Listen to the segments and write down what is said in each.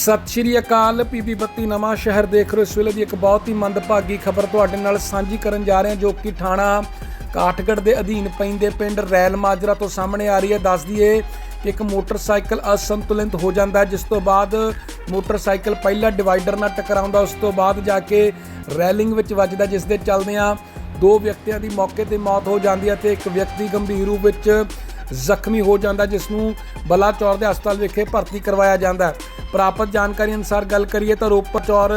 ਸਤਿ ਸ਼੍ਰੀ ਅਕਾਲ, ਪੀਪੀ ਬੱਤੀ ਨਵਾਂ ਸ਼ਹਿਰ ਦੇਖ ਰਹੇ ਇਸ ਵੇਲੇ ਦੀ ਇੱਕ ਬਹੁਤ ਹੀ ਮੰਦਭਾਗੀ ਖਬਰ ਤੁਹਾਡੇ ਨਾਲ ਸਾਂਝੀ ਕਰਨ ਜਾ ਰਹੇ ਹਾਂ, ਜੋ ਕਿ ਥਾਣਾ ਕਾਠਗੜ੍ਹ ਦੇ ਅਧੀਨ ਪੈਂਦੇ ਪਿੰਡ ਰੈਲ ਮਾਜਰਾ ਤੋਂ ਸਾਹਮਣੇ ਆ ਰਹੀ ਹੈ। ਦੱਸ ਦਈਏ ਕਿ ਇੱਕ ਮੋਟਰਸਾਈਕਲ ਅਸੰਤੁਲਿਤ ਹੋ ਜਾਂਦਾ ਜਿਸ ਤੋਂ ਬਾਅਦ ਮੋਟਰਸਾਈਕਲ ਪਹਿਲਾ ਡਿਵਾਈਡਰ ਨਾਲ ਟਕਰਾਉਂਦਾ ਉਸ ਤੋਂ ਬਾਅਦ ਜਾ ਕੇ ਰੈਲਿੰਗ ਵਿੱਚ ਵੱਜਦਾ ਜਿਸ ਦੇ ਚੱਲਦਿਆਂ ਦੋ ਵਿਅਕਤੀਆਂ ਦੀ ਮੌਕੇ ਤੇ ਮੌਤ ਹੋ ਜਾਂਦੀ ਹੈ ਤੇ ਇੱਕ ਵਿਅਕਤੀ ਗੰਭੀਰ ਰੂਪ ਵਿੱਚ ਜ਼ਖਮੀ ਹੋ ਜਾਂਦਾ ਜਿਸ ਨੂੰ ਬਲਾਚੌਰ ਦੇ ਹਸਪਤਾਲ ਵਿਖੇ ਭਰਤੀ ਕਰਵਾਇਆ ਜਾਂਦਾ ਪ੍ਰਾਪਤ ਜਾਣਕਾਰੀ ਅਨੁਸਾਰ ਗੱਲ ਕਰੀਏ ਤਾਂ ਰੋਪੜ ਚੌਰ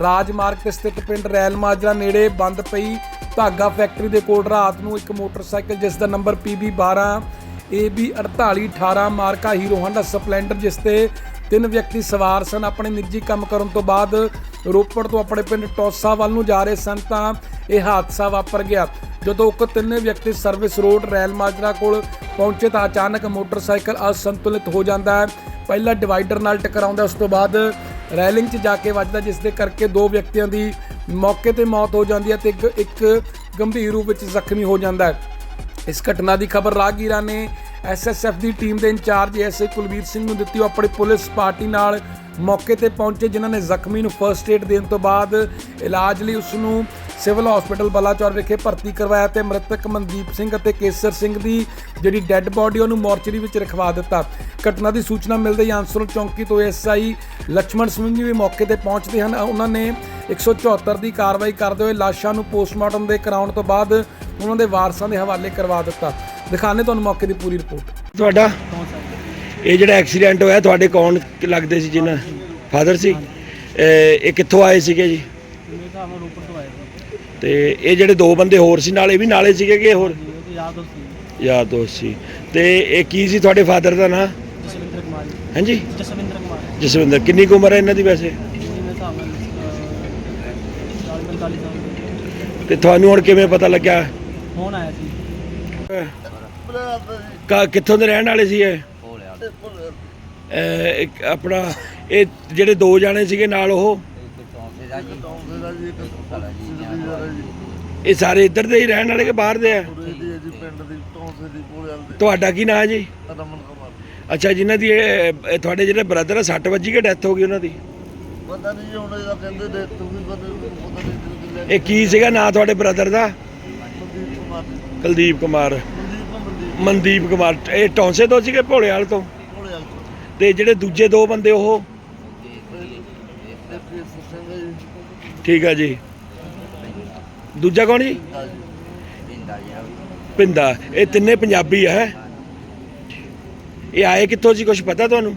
ਰਾਜਮਾਰਗ ਤੇ ਸਥਿਤ ਪਿੰਡ ਰੈਲ ਮਾਜਰਾ ਨੇੜੇ ਬੰਦ ਪਈ ਧਾਗਾ ਫੈਕਟਰੀ ਦੇ ਕੋਲ ਰਾਤ ਨੂੰ ਇੱਕ ਮੋਟਰਸਾਈਕਲ, ਜਿਸ ਦਾ ਨੰਬਰ PB12 AB 4818 ਮਾਰਕਾ ਹੀਰੋ ਹਾਂਡਾ ਸਪਲੈਂਡਰ, ਜਿਸ ਤੇ ਤਿੰਨ ਵਿਅਕਤੀ ਸਵਾਰ ਸਨ। ਆਪਣੇ ਨਿੱਜੀ ਕੰਮ ਕਰਨ ਤੋਂ ਬਾਅਦ ਰੋਪੜ ਤੋਂ ਆਪਣੇ ਪਿੰਡ ਟੌਸਾ ਵੱਲ ਨੂੰ ਜਾ ਰਹੇ ਸਨ ਤਾਂ ਇਹ ਹਾਦਸਾ ਵਾਪਰ ਗਿਆ। ਜਦੋਂ ਉਕਤ ਤਿੰਨੇ ਵਿਅਕਤੀ ਸਰਵਿਸ ਰੋਡ ਰੈਲ ਮਾਜਰਾ ਕੋਲ ਪਹੁੰਚੇ ਤਾਂ ਅਚਾਨਕ ਮੋਟਰਸਾਈਕਲ ਅਸੰਤੁਲਿਤ ਹੋ ਜਾਂਦਾ ਹੈ। ਪਹਿਲਾ ਡਿਵਾਈਡਰ ਨਾਲ ਟਕਰਾਉਂਦਾ, ਉਸ ਤੋਂ ਬਾਅਦ ਰੈਲਿੰਗ 'ਚ ਜਾ ਕੇ ਵੱਜਦਾ, ਜਿਸ ਦੇ ਕਰਕੇ ਦੋ ਵਿਅਕਤੀਆਂ ਦੀ ਮੌਕੇ ਤੇ ਮੌਤ ਹੋ ਜਾਂਦੀ ਹੈ ਤੇ ਇੱਕ ਇੱਕ ਗੰਭੀਰ ਰੂਪ ਵਿੱਚ ਜ਼ਖਮੀ ਹੋ ਜਾਂਦਾ ਹੈ। ਇਸ ਘਟਨਾ ਦੀ ਖਬਰ ਰਾਹਗੀਰਾਂ ਨੇ ਐਸਐਸਐਫ ਦੀ ਟੀਮ ਦੇ ਇੰਚਾਰਜ ਐਸਏ ਕੁਲਵੀਰ ਸਿੰਘ ਨੂੰ ਦਿੱਤੀ ਉਹ ਆਪਣੀ ਪੁਲਿਸ ਪਾਰਟੀ ਨਾਲ ਮੌਕੇ ਤੇ ਪਹੁੰਚੇ, ਜਿਨ੍ਹਾਂ ਨੇ ਜ਼ਖਮੀ ਨੂੰ ਫਰਸਟ ਏਡ ਦੇਣ ਤੋਂ ਬਾਅਦ ਇਲਾਜ ਲਈ ਉਸ ਨੂੰ ਸਿਵਲ ਹਸਪੀਟਲ ਬਲਾਚੌਰ ਵਿਖੇ ਭਰਤੀ ਕਰਵਾਇਆ ਤੇ ਮ੍ਰਿਤਕ ਮਨਦੀਪ ਸਿੰਘ ਅਤੇ ਕੇਸਰ ਸਿੰਘ ਦੀ ਜਿਹੜੀ ਡੈੱਡ ਬੋਡੀ ਉਹਨੂੰ ਮੋਰਚਰੀ ਵਿੱਚ ਰਖਵਾ ਦਿੱਤਾ। ਘਟਨਾ ਦੀ ਸੂਚਨਾ ਮਿਲਦੇ ਹੀ ਆਂਸਰੋਂ ਚੌਂਕੀ ਤੋਂ ਐਸਆਈ ਲక్ష్మణ ਸਿੰਘ ਜੀ ਵੀ ਮੌਕੇ ਤੇ ਪਹੁੰਚਦੇ ਹਨ। ਉਹਨਾਂ ਨੇ 174 ਦੀ ਕਾਰਵਾਈ ਕਰਦੇ ਹੋਏ ਲਾਸ਼ਾਂ ਨੂੰ ਪੋਸਟਮਾਰਟਮ ਦੇ ਕਰਾਉਣ ਤੋਂ ਬਾਅਦ ਉਹਨਾਂ ਦੇ ਵਾਰਸਾਂ ਦੇ ਹਵਾਲੇ ਕਰਵਾ ਦਿੱਤਾ। ਦਿਖਾਣੇ ਤੁਹਾਨੂੰ ਮੌਕੇ ਦੀ ਪੂਰੀ ਰਿਪੋਰਟ ਤੁਹਾਡਾ? ਇਹ ਜਿਹੜਾ ਐਕਸੀਡੈਂਟ ਹੋਇਆ ਤੁਹਾਡੇ ਕੌਣ ਲੱਗਦੇ ਸੀ ਜਿਨ੍ਹਾਂ? ਫਾਦਰ ਸੀ? ਇਹ ਕਿੱਥੋਂ ਆਏ ਸੀਗੇ ਜੀ? ਤਾਂ ਰੋਪੜ ਇਹ ਜਿਹੜੇ ਦੋ ਬੰਦੇ ਹੋਰ ਸੀ ਨਾਲ ਇਹ ਵੀ ਨਾਲੇ ਸੀਗੇ ਕਿ ਹੋਰ? ਯਾਦ ਦੋਸਤ ਸੀ। ਯਾਰ ਦੋਸਤ ਸੀ ਤੇ ਇਹ ਕੀ ਸੀ ਤੁਹਾਡੇ ਫਾਦਰ ਦਾ ਨਾਂ? ਜਸਵਿੰਦਰ ਕੁਮਾਰ ਜੀ। ਹਾਂਜੀ? ਜਸਵਿੰਦਰ ਕੁਮਾਰ ਜਸਵਿੰਦਰ ਕਿੰਨੀ ਕੁ ਉਮਰ ਹੈ ਇਹਨਾਂ ਦੀ ਵੈਸੇ? ਜੀ ਮੈਂ ਤਾਂ ਮੈਂ 40 45 ਸਾਲ ਤੇ ਤੁਹਾਨੂੰ ਹੁਣ ਕਿਵੇਂ ਪਤਾ ਲੱਗਿਆ? ਫੋਨ ਆਇਆ ਸੀ। ਕਾ- ਕਿੱਥੋਂ ਦੇ ਰਹਿਣ ਵਾਲੇ ਸੀ ਇਹ? ਇਹ ਇੱਕ ਆਪਣਾ ਇਹ ਜਿਹੜੇ ਦੋ ਜਾਣੇ ਸੀਗੇ ਨਾਲ ਉਹ? ਇਹ ਸਾਰੇ ਇੱਧਰ ਦੇ ਹੀ ਰਹਿਣ ਵਾਲੇ ਕਿ ਬਾਹਰ ਦੇ ਆ? ਤੁਹਾਡਾ ਕੀ ਨਾਂ ਹੈ ਜੀ? ਅੱਛਾ ਜਿਨ੍ਹਾਂ ਦੀ ਇਹ- ਇਹ ਤੁਹਾਡੇ ਜਿਹੜੇ ਬ੍ਰਦਰ ਆ ਸੱਟ ਵੱਜੀ ਕੇ ਡੈਥ ਹੋ ਗਈ ਉਹਨਾਂ ਦੀ? ਪਤਾ ਨਹੀਂ ਜੀ ਹੁਣ ਇਹਦਾ ਕਹਿੰਦੇ ਦੇ ਤੂੰ ਵੀ ਪਤਾ ਪਤਾ ਨਹੀਂ ਕਿਹਦੇ ਲੈ ਇਹ ਕੀ ਸੀਗਾ ਨਾਂ ਤੁਹਾਡੇ ਬ੍ਰਦਰ ਦਾ? ਕੁਲਦੀਪ ਕੁਮਾਰ। ਮਨਦੀਪ ਕੁਮਾਰ ਇਹ ਟੌਂਸੇ ਤੋਂ ਸੀਗੇ ਭੋਲੇਵਾਲ ਤੋਂ? ਕੋਲੇ ਆ ਕੇ ਤੇ ਜਿਹੜੇ ਦੂਜੇ ਦੋ ਬੰਦੇ ਉਹ? ਤੇ ਜੀ ਠੀਕ ਆ ਜੀ। ਦੂਜਾ ਕੌਣ ਜੀ? ਪਿੰਦਾ ਇਹ ਤਿੰਨੇ ਪੰਜਾਬੀ ਆ ਹੈ? ਇਹ ਆਏ ਕਿੱਥੋਂ ਸੀ ਕੁਝ ਪਤਾ ਤੁਹਾਨੂੰ?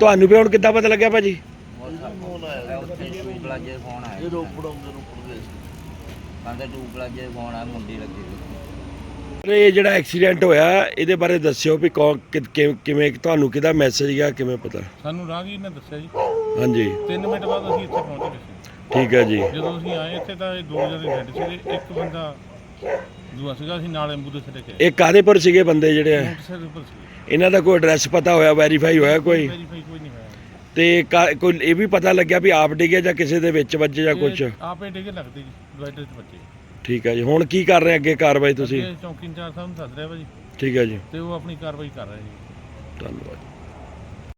ਤੁਹਾਨੂੰ ਵੀ ਹੁਣ ਕਿੱਦਾਂ ਪਤਾ ਲੱਗਿਆ ਭਾਜੀ? ਇਹ ਰੋਪੜ ਆਉਂਦੇ ਰੋਪੜ ਦੇ। ਇਹ ਜਿਹੜਾ ਐਕਸੀਡੈਂਟ ਹੋਇਆ ਇਹਦੇ ਬਾਰੇ ਦੱਸਿਓ ਵੀ ਕੌਣ ਕਿ- ਕਿ- ਕਿਵੇਂ ਤੁਹਾਨੂੰ ਕਿਹਦਾ ਮੈਸੇਜ ਗਿਆ ਕਿਵੇਂ ਪਤਾ? ਸਾਨੂੰ ਰਾਹਗੀਰ ਨੇ ਦੱਸਿਆ ਜੀ। ਹਾਂਜੀ। 3 ਮਿੰਟ ਬਾਅਦ ਅਸੀਂ ਇੱਥੇ ਪਹੁੰਚ ਗਏ ਸੀ। ਠੀਕ ਹੈ ਜੀ। ਜਦੋਂ ਅਸੀਂ ਆਏ ਇੱਥੇ ਤਾਂ ਇਹ ਦੋ ਜਣੇ ਡੈਡ ਸੀਗੇ। ਇੱਕ ਬੰਦਾ ਦੂਆ ਸੀਗਾ ਅਸੀਂ ਨਾਲ ਐਂਬੂਲੈਂਸ ਲੈ ਕੇ ਆਏ। ਇਹ ਕਾਦੇ ਪਰ ਸੀਗੇ ਬੰਦੇ ਜਿਹੜੇ ਆ? ਮੋਟਰਸਾਈਕਲ ਉੱਪਰ ਸੀ ਇਹਨਾਂ ਦਾ ਕੋਈ ਐਡਰੈਸ ਪਤਾ ਹੋਇਆ ਵੈਰੀਫਾਈ ਹੋਇਆ ਕੋਈ? ਵੈਰੀਫਾਈ ਕੋਈ ਨਹੀਂ ਹੋਇਆ। ਤੇ ਕਾ- ਕੋਈ ਇਹ ਵੀ ਪਤਾ ਲੱਗਿਆ ਵੀ ਆਪ ਡਿੱਗੇ ਜਾਂ ਕਿਸੇ ਦੇ ਵਿੱਚ ਵੱਜੇ ਜਾਂ ਕੁਝ ਇਹ ਆਪੇ ਡਿੱਗੇ ਲੱਗਦੇ ਜੀ ਡਿਵਾਈਡਰ 'ਚ ਬੱਚੇ ਠੀਕ ਹੈ ਜੀ। ਹੁਣ ਕੀ ਕਰ ਰਹੇ ਅੱਗੇ ਕਾਰਵਾਈ ਤੁਸੀਂ? ਚੌਂਕੀ ਇੰਚਾਰਜ ਸਾਹਿਬ ਨੂੰ ਸੱਦ ਰਿਹਾ ਵਾ ਜੀ। ਠੀਕ ਹੈ ਜੀ। ਤੇ ਉਹ ਆਪਣੀ ਕਾਰਵਾਈ ਕਰ ਰਹੇ ਜੀ। ਧੰਨਵਾਦ